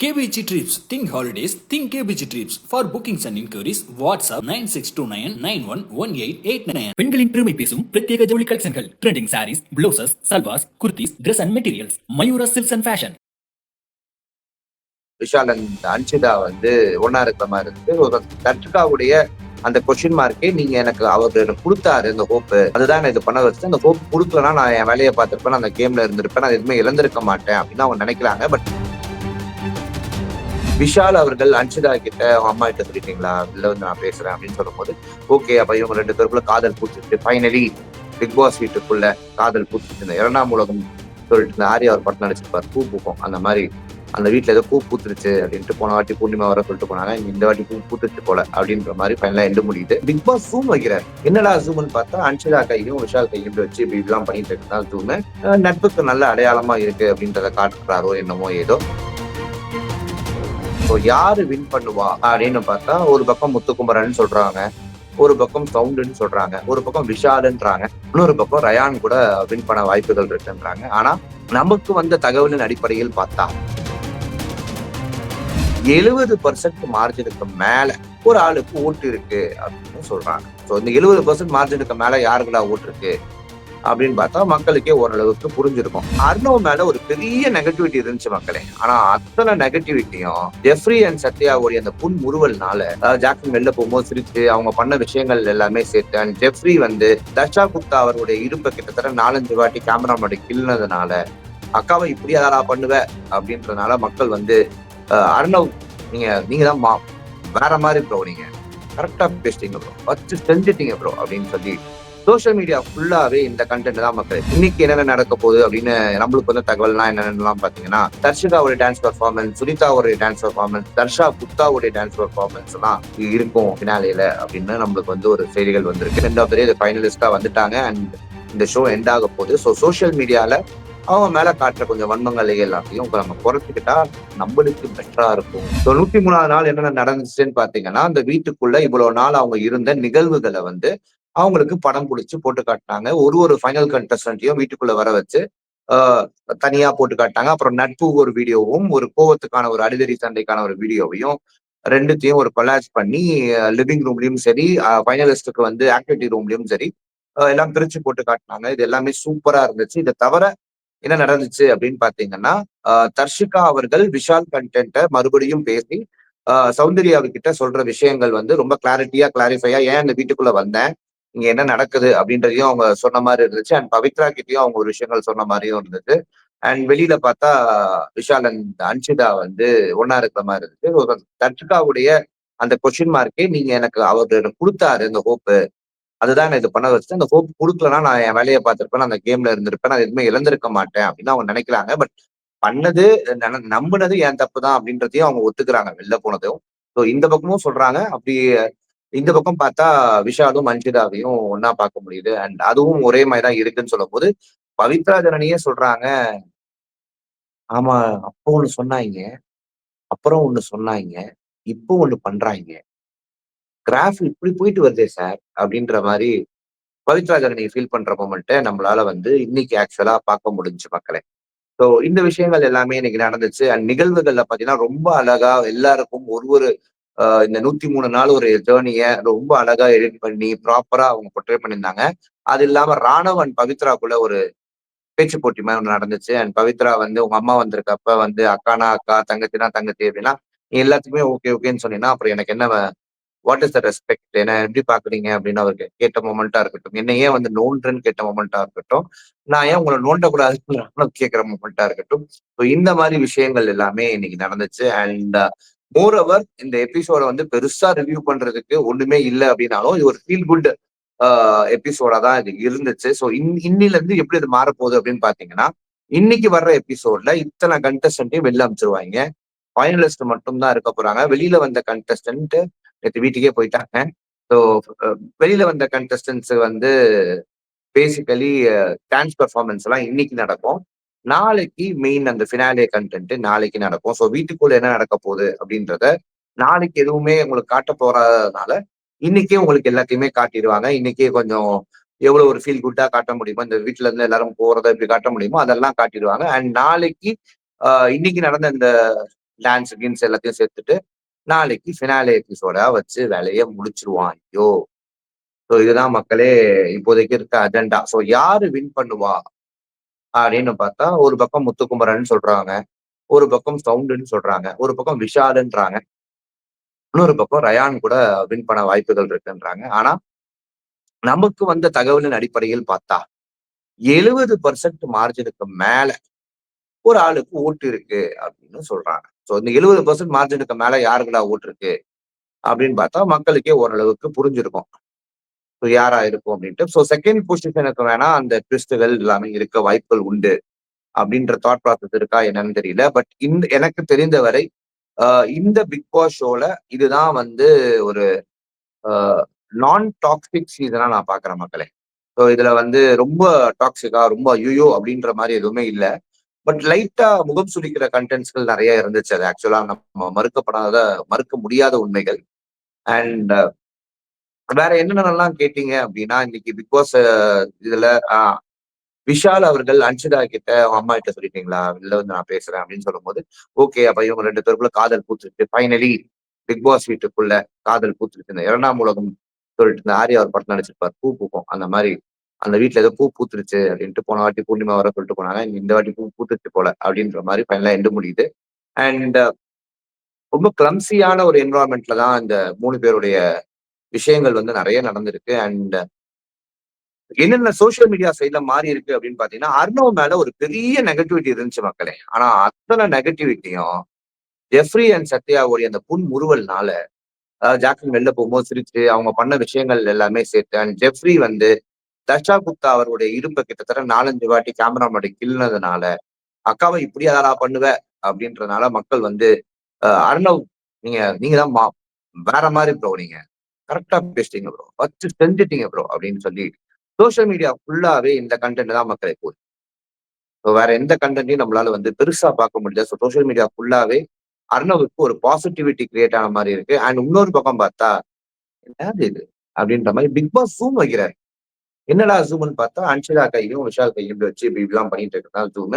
KBG Trips. Think holidays. Think KBG Trips. For bookings and inquiries, WhatsApp 9629911889. பெண்களின் பெருமை பேசும் பிரத்யேக ஜவுளி கலெக்ஷன்கள் trending saris blouses salwars kurtis Dress and materials Mayura silks and fashion Vishal and Ansitha வந்து ஒன்னா இருக்கிற மாதிரி இருக்கு ஒரு தட்காவுடைய அந்த கொஸ்டின் மார்க்கே நீங்க எனக்கு அவர் எனக்கு கொடுத்தாரு இந்த ஹோப்பு அதுதான் நான் இது பண்ண வச்சு அந்த ஹோப் கொடுக்கலன்னா நான் என் வேலையை பார்த்திருப்பேன் அந்த கேம்ல இருந்திருப்பேன் நான் எதுவுமே இழந்திருக்க மாட்டேன் அப்படின்னு அவங்க நினைக்கிறாங்க பட் விஷால் அவர்கள் அன்சிதா கிட்ட அவங்க அம்மா கிட்ட சொல்லிட்டீங்களா? இல்ல வந்து நான் பேசுறேன் அப்படின்னு சொல்லும்போது ஓகே அப்ப இவங்க ரெண்டு பேருக்குள்ள காதல் பூச்சிட்டு ஃபைனலி பிக் பாஸ் வீட்டுக்குள்ள காதல் பூச்சிட்டு இந்த இரண்டாம் உலகம் சொல்லிட்டு இந்த ஆரியா ஒரு படம் நடிச்சிருப்பார் பூ பூக்கும். அந்த மாதிரி அந்த வீட்டுல ஏதோ பூ பூத்துருச்சு அப்படின்ட்டு போன வாட்டி பூர்ணிமா வர சொல்லிட்டு போனாங்க இந்த வாட்டி பூ பூத்துருச்சு போல அப்படின்ற மாதிரி ஃபைனலா எண்டு முடியுது. பிக் பாஸ் ஜூம் வைக்கிறார். என்னடா ஜூம்னு பார்த்தா அன்ஷிதா கையும் விஷால் கையும் வச்சு இப்படி இதெல்லாம் பண்ணிட்டு இருக்கா ஜூம் நட்புக்கு நல்ல அடையாளமா இருக்கு அப்படின்றத காட்டுறாரோ என்னமோ ஏதோ. ஸோ யாரு வின் பண்ணுவா அப்படின்னு பார்த்தா ஒரு பக்கம் முத்துக்குமரன் சொல்றாங்க ஒரு பக்கம் சவுண்டுன்னு சொல்றாங்க ஒரு பக்கம் விஷாலுன்றாங்க இன்னொரு பக்கம் ரயான் கூட வின் பண்ண வாய்ப்புகள் இருக்குன்றாங்க. ஆனா நமக்கு வந்த தகவலின் அடிப்படையில் பார்த்தா எழுபது பர்சன்ட் மார்ஜினுக்கு மேல ஒரு ஆளுக்கு ஓட்டு இருக்கு அப்படின்னு சொல்றாங்க. ஸோ இந்த எழுபது பர்சன்ட் மார்ஜினுக்கு மேல யாருக்குடா ஓட்டு இருக்கு? அப்படின்னு பார்த்தா மக்களுக்கே ஓரளவுக்கு புரிஞ்சிருக்கும். அர்ணவ் மேல ஒரு பெரிய நெகட்டிவிட்டி இருந்துச்சு மக்களே. ஆனா அத்தனை நெகட்டிவிட்டியும் ஜெஃப்ரி அண்ட் சத்யாவுடைய அந்த புன் முறுவல்னால அதாவது ஜாக்சன் வெளில போகும்போது சிரிச்சு அவங்க பண்ண விஷயங்கள் எல்லாமே சேர்த்து அண்ட் ஜெஃப்ரி வந்து தர்ஷா குப்தா அவருடைய இருப்பை கிட்டத்தட்ட நாலஞ்சு வாட்டி கேமரா முன்னாடி கிள்ளினதுனால அக்காவை இப்படி அதாரா பண்ணுவ? அப்படின்றதுனால மக்கள் வந்து அர்ணவ் நீங்க நீங்க தான் மா வேற மாதிரி ப்ரோ நீங்க. கரெக்டா பேசிட்டீங்க ப்ரோ வச்சு செஞ்சுட்டீங்க ப்ரோ அப்படின்னு சொல்லி சோஷியல் மீடியா ஃபுல்லாவே இந்த கண்டென்ட் தான் மக்கள். இன்னைக்கு என்னென்ன நடக்க போகுது அப்படின்னு நம்மளுக்கு வந்து தகவல்லாம் என்னென்னலாம் பாத்தீங்கன்னா தர்ஷிகாவுடைய டான்ஸ் பர்ஃபார்மன்ஸ் சுனிதாவுடைய டான்ஸ் பர்ஃபார்மன்ஸ் தர்ஷா குப்தாவுடைய டான்ஸ் பர்ஃபார்மன்ஸ் எல்லாம் இருக்கும் பினாலேல அப்படின்னு நம்மளுக்கு வந்து ஒரு செய்திகள் வந்திருக்கு. ரெண்டு ஆஃப் இது ஃபைனலிஸ்டா வந்துட்டாங்க அண்ட் இந்த ஷோ எண்ட் ஆக போகுது. ஸோ சோஷியல் மீடியால அவங்க மேல காட்டுற கொஞ்சம் வன்மங்களை எல்லாத்தையும் நம்ம குறைச்சிக்கிட்டா நம்மளுக்கு பெட்டரா இருக்கும். ஸோ நூத்தி மூணாவது நாள் என்னென்ன நடந்துச்சுன்னு பாத்தீங்கன்னா அந்த வீட்டுக்குள்ள இவ்வளவு நாள் அவங்க இருந்த நிகழ்வுகளை வந்து அவங்களுக்கு படம் பிடிச்சி போட்டு காட்டினாங்க. ஒரு ஒரு ஃபைனல் கண்டஸ்டன்ட்டையும் வீட்டுக்குள்ள வர வச்சு தனியா போட்டு காட்டினாங்க. அப்புறம் நட்பு ஒரு வீடியோவும் ஒரு கோவத்துக்கான ஒரு அடிதறி சண்டைக்கான ஒரு வீடியோவையும் ரெண்டுத்தையும் ஒரு கொலாஜ் பண்ணி லிவிங் ரூம்லயும் சரி ஃபைனலிஸ்டுக்கு வந்து ஆக்டிவிட்டி ரூம்லயும் சரி எல்லாம் பிரிச்சு போட்டு காட்டினாங்க. இது எல்லாமே சூப்பரா இருந்துச்சு. இதை தவிர என்ன நடந்துச்சு அப்படின்னு பாத்தீங்கன்னா தர்ஷிகா அவர்கள் விஷால் கண்டென்ட்டை மறுபடியும் பேசி சௌந்தர்யாவுக்கிட்ட சௌந்தர்யாவு சொல்ற விஷயங்கள் வந்து ரொம்ப கிளாரிட்டியா கிளாரிஃபையா ஏன் அந்த வீட்டுக்குள்ள வந்தேன்? இங்க என்ன நடக்குது அப்படின்றதையும் அவங்க சொன்ன மாதிரி இருந்துச்சு. அண்ட் பவித்ரா கிட்டயும் அவங்க ஒரு விஷயங்கள் சொன்ன மாதிரியும் இருந்தது அண்ட் வெளியில பார்த்தா விஷால் அண்ட் அன்ஷிதா வந்து ஒன்னா இருக்கிற மாதிரி இருந்துச்சு ஒரு தர்ஷிகாவுடைய அந்த கொஸ்டின் மார்க்கே நீங்க எனக்கு அவர் கொடுத்தாரு இந்த ஹோப்பு அதுதான் நான் இது பண்ண வச்சு அந்த ஹோப் கொடுக்கலன்னா நான் என் வேலையை பார்த்திருப்பேன் அந்த கேம்ல இருந்திருப்பேன் நான் எதுவுமே இழந்திருக்க மாட்டேன் அப்படின்னு அவங்க நினைக்கிறாங்க. பட் பண்ணது நன- நம்புனது என் தப்பு தான் அப்படின்றதையும் அவங்க ஒத்துக்கிறாங்க வெளில போனதும் ஸோ இந்த பக்கமும் சொல்றாங்க. அப்படி இந்த பக்கம் பார்த்தா விஷாலும் அன்ஷிதாவையும் ஒன்னா பார்க்க முடியுது. அண்ட் அதுவும் ஒரே மாதிரி தான் இருக்குன்னு சொல்லும் போது பவித்ரா ஜனனியே சொல்றாங்க ஆமா அப்போ ஒண்ணு சொன்னாங்க அப்புறம் ஒண்ணு சொன்னாங்க இப்போ ஒண்ணு பண்றாங்க கிராஃப் இப்படி போயிட்டு வருதே சார் அப்படின்ற மாதிரி பவித்ரா ஜனனி ஃபீல் பண்ற மொமெண்ட்டை நம்மளால வந்து இன்னைக்கு ஆக்சுவலா பார்க்க முடிஞ்சு மக்களே. ஸோ இந்த விஷயங்கள் எல்லாமே இன்னைக்கு நடந்துச்சு. அண்ட் நிகழ்வுகள்ல பாத்தீங்கன்னா ரொம்ப அழகா எல்லாருக்கும் ஒரு ஒரு இந்த நூத்தி மூணு நாள் ஒரு ஜேர்னிய ரொம்ப அழகா எடிட் பண்ணி ப்ராப்பரா அவங்க பொட்ரே பண்ணியிருந்தாங்க. அது இல்லாம ராணவ் அண்ட் பவித்ராக்குள்ள ஒரு பேச்சு போட்டி மாதிரி ஒன்று நடந்துச்சு. அண்ட் பவித்ரா வந்து உங்க அம்மா வந்திருக்கப்ப வந்து அக்கானா அக்கா தங்கச்சினா தங்கச்சி அப்படின்னா நீ எல்லாத்துக்குமே ஓகே ஓகேன்னு சொன்னீங்கன்னா அப்புறம் எனக்கு என்ன வாட் இஸ் த ரெஸ்பெக்ட் என்ன எப்படி பாக்குறீங்க? அப்படின்னு அவருக்கு கேட்ட மொமெண்டா இருக்கட்டும். என்ன ஏன் வந்து நோண்டுன்னு கேட்ட மொமெண்டா இருக்கட்டும். நான் ஏன் உங்களை நோண்டக்கூடாதுன்னு கேட்கிற மொமெண்டா இருக்கட்டும். ஸோ இந்த மாதிரி விஷயங்கள் எல்லாமே இன்னைக்கு நடந்துச்சு. அண்ட் மோர் அவர் இந்த எபிசோட வந்து பெருசா ரிவ்யூ பண்றதுக்கு ஒண்ணுமே இல்லை அப்படின்னாலும் இது ஒரு ஃபீல் குட் எபிசோடா தான் இது இருந்துச்சு. ஸோ இன் இன்னில இருந்து எப்படி இது மாறப்போகுது அப்படின்னு பாத்தீங்கன்னா இன்னைக்கு வர்ற எபிசோட்ல இத்தனை கண்டஸ்டன்ட்டையும் வெளில அமைச்சிருவாங்க ஃபைனலிஸ்ட் மட்டும் தான் இருக்க போறாங்க. வெளியில வந்த கண்டஸ்டன்ட் நேற்று வீட்டுக்கே போயிட்டாங்க. ஸோ வெளியில வந்த கண்டஸ்டன்ஸ் வந்து பேசிக்கலி டான்ஸ் பெர்ஃபார்மன்ஸ் எல்லாம் இன்னைக்கு நடக்கும். நாளைக்கு மெயின் அந்த ஃபினாலே கண்டென்ட் நாளைக்கு நடக்கும். ஸோ வீட்டுக்குள்ள என்ன நடக்க போகுது அப்படின்றத நாளைக்கு எதுவுமே உங்களுக்கு காட்ட போறதுனால இன்னைக்கே உங்களுக்கு எல்லாத்தையுமே காட்டிடுவாங்க. இன்னைக்கே கொஞ்சம் எவ்வளவு ஒரு ஃபீல் குட்டா காட்ட முடியுமோ இந்த வீட்டுல இருந்து எல்லாரும் போறத இப்படி காட்ட முடியுமோ அதெல்லாம் காட்டிடுவாங்க. அண்ட் நாளைக்கு இன்னைக்கு நடந்த இந்த டான்ஸ் கீன்ஸ் எல்லாத்தையும் சேர்த்துட்டு நாளைக்கு ஃபினாலே எபிசோடா வச்சு வேலையை முடிச்சிருவான். ஐயோ. ஸோ இதுதான் மக்களே இப்போதைக்கு இருக்க அஜெண்டா ஸோ யாரு வின் பண்ணுவா? அப்படின்னு பார்த்தா ஒரு பக்கம் முத்துக்குமரன் சொல்றாங்க ஒரு பக்கம் சவுண்டுன்னு சொல்றாங்க ஒரு பக்கம் விஷாலுன்றாங்க. இன்னொரு பக்கம் ரயான் கூட வின் பண்ண வாய்ப்புகள் இருக்குன்றாங்க. ஆனா நமக்கு வந்த தகவலின் அடிப்படையில் பார்த்தா எழுபது பர்சன்ட் மார்ஜினுக்கு மேல ஒரு ஆளுக்கு ஓட்டு இருக்கு அப்படின்னு சொல்றாங்க. ஸோ இந்த எழுபது பர்சன்ட் மார்ஜினுக்கு மேல யாருக்குடா ஓட்டு இருக்கு அப்படின்னு பார்த்தா மக்களுக்கே ஓரளவுக்கு புரிஞ்சிருக்கும். ஸோ யாரா இருக்கும் அப்படின்ட்டு. ஸோ செகண்ட் பொசிஷனுக்கு வேணா அந்த ட்விஸ்டுகள் எல்லாமே இருக்க வாய்ப்புகள் உண்டு அப்படின்ற தாட் ப்ராசஸ் இருக்கா என்னன்னு தெரியல. பட் இந்த எனக்கு தெரிந்தவரை இந்த பிக் பாஸ் ஷோல இதுதான் வந்து ஒரு நான் டாக்ஸிக் சீசனா நான் பாக்குறேன் மக்களே. ஸோ இதுல வந்து ரொம்ப டாக்ஸிக்கா ரொம்ப ஐயோ அப்படின்ற மாதிரி எதுவுமே இல்லை. பட் லைட்டா முகம் சுளிக்கிற கண்டென்ட்ஸ்கள் நிறைய இருந்துச்சு அது ஆக்சுவலா நம்ம மறுக்கப்படாத மறுக்க முடியாத உண்மைகள். அண்ட் வேற என்னென்னலாம் கேட்டீங்க அப்படின்னா இன்னைக்கு பிக் பாஸ் இதுல விஷால் அவர்கள் அன்ஷிதா கிட்ட அவங்க அம்மா கிட்ட சொல்லிட்டீங்களா? வெளில வந்து நான் பேசுறேன் அப்படின்னு சொல்லும்போது ஓகே அப்ப இவங்க ரெண்டு பேருக்குள்ள காதல் பூத்துருக்கு ஃபைனலி பிக் பாஸ் வீட்டுக்குள்ள காதல் பூத்துருச்சு. இந்த இரண்டாம் உலகம் சொல்லிட்டு இருந்த ஆரியா ஒரு படத்தில் நடிச்சிருப்பார். பூ பூக்கும். அந்த மாதிரி அந்த வீட்டுல ஏதோ பூ பூத்துருச்சு அப்படின்ட்டு போன வாட்டி பூர்ணிமா வர சொல்லிட்டு போனாங்க. இந்த வாட்டி பூ பூத்துருச்சு போல அப்படின்ற மாதிரி ஃபைனலா எண்டு முடியுது. அண்ட் ரொம்ப கிளம்சியான ஒரு என்வரான்மெண்ட்ல தான் இந்த மூணு பேருடைய விஷயங்கள் வந்து நிறைய நடந்திருக்கு. அண்ட் என்னென்ன சோசியல் மீடியா சைட்ல மாறி இருக்கு அப்படின்னு பாத்தீங்கன்னா அர்ணவ் மேல ஒரு பெரிய நெகட்டிவிட்டி இருந்துச்சு மக்களே. ஆனா அத்தனை நெகட்டிவிட்டியும் ஜெஃப்ரி அண்ட் சத்யாவுடைய அந்த புன் முறுவல்னால ஜாக்லின் வெளில போகும்போது சிரிச்சு அவங்க பண்ண விஷயங்கள் எல்லாமே சேர்த்து அண்ட் ஜெஃப்ரி வந்து தர்ஷா குப்தா அவருடைய இருப்பை கிட்டத்தட்ட நாலஞ்சு வாட்டி கேமரா முன்னாடி கிள்ளினதுனால அக்காவை இப்படி அதாரா பண்ணுவ? அப்படின்றதுனால மக்கள் வந்து அர்ணவ் நீங்க நீங்க தான் மா வேற மாதிரி ப்ரோ நீங்க. கரெக்டா பேசிட்டீங்க ப்ரோ வச்சு செஞ்சுட்டீங்க ப்ரோ அப்படின்னு சொல்லி சோசியல் மீடியா ஃபுல்லாவே இந்த கண்டென்ட் தான் மக்களை போகுது. ஸோ வேற எந்த கண்டென்ட்டையும் நம்மளால வந்து பெருசா பார்க்க முடியல. ஸோ சோசியல் மீடியா ஃபுல்லாவே அர்ணவுக்கு ஒரு பாசிட்டிவிட்டி கிரியேட் ஆன மாதிரி இருக்கு. அண்ட் இன்னொரு பக்கம் பார்த்தா என்னது இது? அப்படின்ற மாதிரி பிக் பாஸ் ஜூம் வைக்கிறாரு. என்னடா ஜூம்னு பார்த்தா அன்ஷிதா கையும் விஷால் கையும் வச்சு இப்படி இப்படிலாம் பண்ணிட்டு இருக்கிறதா ஜூம்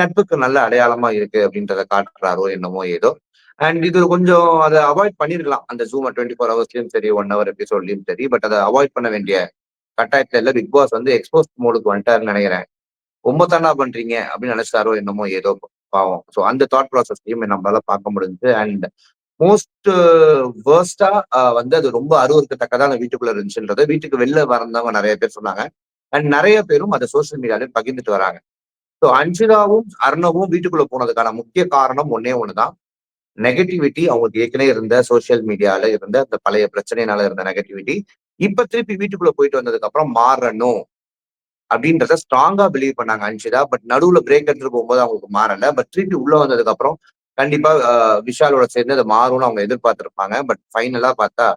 நட்புக்கு நல்ல அடையாளமா இருக்கு அப்படின்றத காட்டுறாரோ என்னமோ ஏதோ. அண்ட் இது கொஞ்சம் அதை அவாய்ட் பண்ணிருக்கலாம். அந்த ஜூம் டுவெண்ட்டி ஃபோர் ஹவர்ஸ்லயும் சரி ஒன் ஹவர் எபிசோட்லயும் சரி. பட் அதை அவாய்ட் பண்ண வேண்டிய கட்டாயத்துல இல்ல பிக் பாஸ் வந்து எக்ஸ்போஸ் மோடுக்கு வந்துட்டாருன்னு நினைக்கிறேன். ரொம்ப தானா பண்றீங்க அப்படின்னு நினைச்சாரோ என்னமோ ஏதோ பாவம். ஸோ அந்த தாட் ப்ராசஸ்லயும் நம்மளால பார்க்க முடிஞ்சு அண்ட் மோஸ்ட் வேர்ஸ்டா வந்து அது ரொம்ப அருவருக்கத்தக்கதான் அந்த வீட்டுக்குள்ள இருந்துச்சுன்றத. வீட்டுக்கு வெளில வரந்தவங்க நிறைய பேர் சொன்னாங்க. அண்ட் நிறைய பேரும் அதை சோசியல் மீடியாலையும் பகிர்ந்துட்டு வராங்க. ஸோ அன்ஷிதாவும் அர்ணவும் வீட்டுக்குள்ள போனதுக்கான முக்கிய காரணம் ஒன்னே ஒண்ணுதான். நெகட்டிவிட்டி அவங்களுக்கு ஏற்கனவே இருந்த சோசியல் மீடியால இருந்த அந்த பழைய பிரச்சனையினால இருந்த நெகட்டிவிட்டி இப்ப திருப்பி வீட்டுக்குள்ள போயிட்டு வந்ததுக்கு அப்புறம் மாறணும் அப்படின்றத ஸ்ட்ராங்கா பிலீவ் பண்ணாங்க அன்ஷிதா. பட் நடுவுல பிரேக் எடுத்துட்டு போகும்போது அவங்களுக்கு மாறல. பட் திருப்பி உள்ள வந்ததுக்கு அப்புறம் கண்டிப்பா விஷாலோட சேர்ந்து அது மாறும்னு அவங்க எதிர்பார்த்திருப்பாங்க. பட் ஃபைனலா பார்த்தா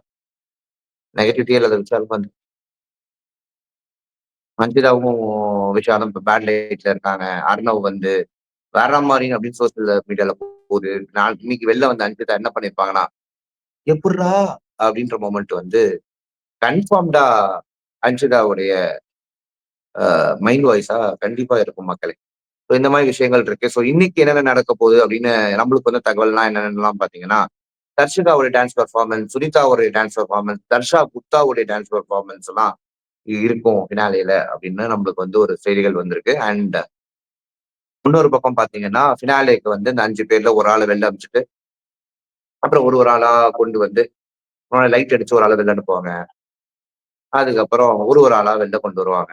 நெகட்டிவிட்டியே இல்லாத விஷால் வந்து அஞ்சிதாவும் விஷாலும் இப்ப பேட் லைட்ல இருக்காங்க. அர்ணவ் வந்து வேற மாதிரி அப்படின்னு சோசியல் மீடியால போகுது நான் இன்னைக்கு வெளில வந்து அஞ்சிதா என்ன பண்ணிருப்பாங்கன்னா எப்படா அப்படின்ற மூமெண்ட் வந்து கன்ஃபார்ம்டா அஞ்சிதாவுடைய மைண்ட் வாய்ஸா கண்டிப்பா இருக்கும் மக்களே. ஸோ இந்த மாதிரி விஷயங்கள் இருக்கு. ஸோ இன்னைக்கு என்னென்ன நடக்க போகுது அப்படின்னு நம்மளுக்கு வந்து தகவல்லாம் என்னென்னலாம் பாத்தீங்கன்னா தர்ஷிகாவுடைய டான்ஸ் பெர்ஃபார்மன்ஸ் சுனிதாவுடைய டான்ஸ் பெர்ஃபார்மன்ஸ் தர்ஷா குப்தாவுடைய டான்ஸ் பெர்ஃபார்மன்ஸ் எல்லாம் இருக்கும் ஃபினாலேல அப்படின்னு நம்மளுக்கு வந்து ஒரு செய்திகள் வந்திருக்கு. அண்ட் இன்னொரு பக்கம் பாத்தீங்கன்னா ஃபினாலேக்கு வந்து இந்த அஞ்சு பேர்ல ஒரு ஆளை வெளில அமிச்சுட்டு அப்புறம் ஒரு ஒரு ஆளா கொண்டு வந்து லைட் அடிச்சு ஒரு ஆளை வெளில அனுப்புவாங்க. அதுக்கப்புறம் ஒரு ஒரு ஆளா வெளில கொண்டு வருவாங்க.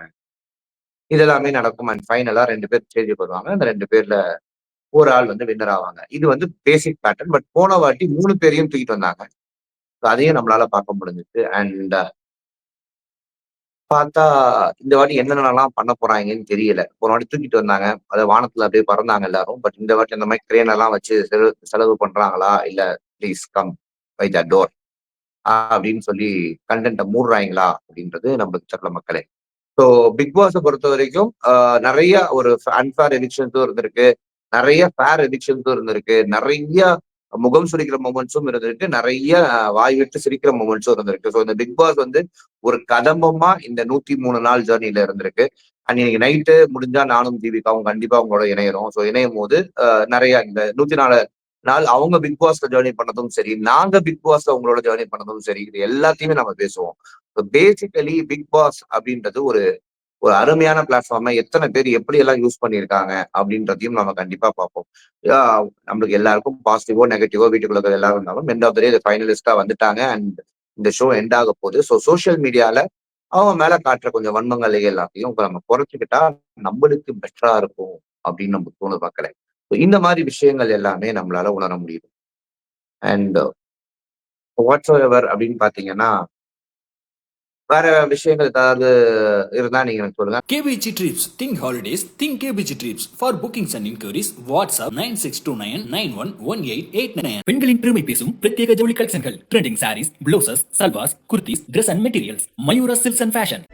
இதெல்லாமே நடக்கும். அண்ட் ஃபைனலா ரெண்டு பேர் ஸ்டேஜுக்கு வருவாங்க. அந்த ரெண்டு பேர்ல ஒரு ஆள் வந்து வின்னர் ஆவாங்க. இது வந்து பேசிக் பேட்டர்ன் பட் போன வாட்டி மூணு பேரையும் தூக்கிட்டு வந்தாங்க. அதையும் நம்மளால பார்க்க முடிஞ்சிச்சு அண்ட் பார்த்தா இந்த வாட்டி என்னென்னலாம் பண்ண போறாங்கன்னு தெரியல. போன வாட்டி தூக்கிட்டு வந்தாங்க. அதை வானத்துல அப்படியே பறந்தாங்க எல்லாரும். பட் இந்த வாட்டி அந்த மாதிரி கிரேன் எல்லாம் வச்சு செலவு செலவு பண்றாங்களா? இல்ல please come by the door அப்படின்னு சொல்லி கண்டென்ட்டை மூடுறாங்களா? அப்படின்றது நம்மளுக்கு தெரியல மக்களே. ஸோ பிக் பாஸை பொறுத்த வரைக்கும் நிறைய ஒரு அன்ஃபேர் எடிக்ஷன்ஸும் இருந்திருக்கு. நிறைய ஃபேர் எடிக்ஷன்ஸும் இருந்திருக்கு. நிறைய முகம் சுரிக்கிற மூமெண்ட்ஸும் இருந்திருக்கு. நிறைய வாய் விட்டு சிரிக்கிற மூமெண்ட்ஸும் இருந்திருக்கு. ஸோ இந்த பிக் பாஸ் வந்து ஒரு கதம்பமா இந்த நூத்தி மூணு நாள் ஜேர்னில இருந்திருக்கு. அண்ட் இன்னைக்கு நைட்டு முடிஞ்சா நானும் தீபிகாவும் கண்டிப்பா அவங்களோட இணையறோம். ஸோ இணையும் போது நிறைய இந்த நூத்தி நாலு நாள் அவங்க பிக் பாஸ்ல ஜேர்னி பண்ணதும் சரி நாங்க பிக் பாஸ்ல உங்களோட ஜேர்னி பண்ணதும் சரி இது எல்லாத்தையுமே நம்ம பேசுவோம். பேசிக்கலி பிக் பாஸ் அப்படின்றது ஒரு ஒரு அருமையான பிளாட்ஃபார்மை எத்தனை பேர் எப்படி எல்லாம் யூஸ் பண்ணியிருக்காங்க அப்படின்றதையும் நம்ம கண்டிப்பா பார்ப்போம். நம்மளுக்கு எல்லாருக்கும் பாசிட்டிவோ நெகட்டிவோ வீட்டுக்குள்ள எல்லாரும் இருந்தாலும் எண்ட் ஆஃப் டே ஃபைனலிஸ்டா வந்துட்டாங்க அண்ட் இந்த ஷோ எண்ட் ஆக போகுது. ஸோ சோஷியல் மீடியால அவங்க மேல காட்டுற கொஞ்சம் வன்மங்களை எல்லாத்தையும் நம்ம குறைச்சிக்கிட்டா நம்மளுக்கு பெட்டரா இருக்கும் அப்படின்னு நம்ம தோணு பார்க்கல ஸோ இந்த மாதிரி விஷயங்கள் எல்லாமே நம்மளால உணர முடியுது. அண்ட் வாட்ஸ் எவர் அப்படின்னு பாத்தீங்கன்னா வேற விஷயங்கள் ஏதாவது இருந்தா நீங்க எனக்கு சொல்லுங்க. KPG trips think holidays think KPG trips for bookings and enquiries WhatsApp nine six two nine nine one one eight eight nine பெண்களின் பெருமை பேசும் பிரத்யேக ஜவுளி கலெக்ஷன்கள். Trending saris blouses salwars kurtis dress and materials Mayura silks and fashion